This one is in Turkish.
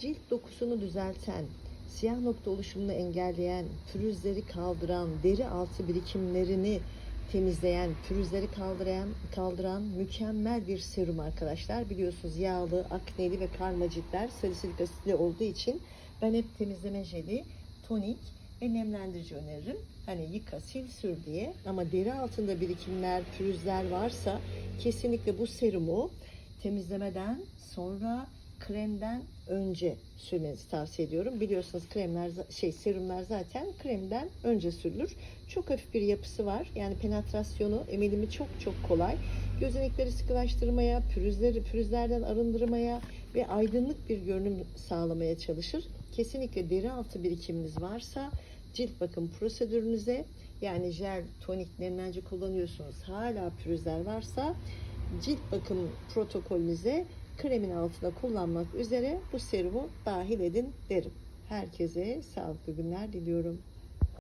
cilt dokusunu düzelten, siyah nokta oluşumunu engelleyen, pürüzleri kaldıran, deri altı birikimlerini temizleyen, pürüzleri kaldıran, kaldıran mükemmel bir serum arkadaşlar. Biliyorsunuz yağlı, akneli ve karma ciltler salisilik asitli olduğu için ben hep temizleme jeli, tonik ve nemlendirici öneririm. Hani yıka, sil, sür diye. Ama deri altında birikimler, pürüzler varsa kesinlikle bu serumu temizlemeden sonra kremden önce sürmenizi tavsiye ediyorum. Biliyorsunuz kremler şey serumlar zaten kremden önce sürülür. Çok hafif bir yapısı var. Yani penetrasyonu, emilimi çok çok kolay. Gözenekleri sıkılaştırmaya, pürüzleri pürüzlerden arındırmaya ve aydınlık bir görünüm sağlamaya çalışır. Kesinlikle deri altı birikiminiz varsa cilt bakım prosedürünüze yani jel, tonik, nemlendirici kullanıyorsunuz. Hala pürüzler varsa cilt bakım protokolünüze kremin altına kullanmak üzere bu serumu dahil edin derim. Herkese sağlıklı günler diliyorum.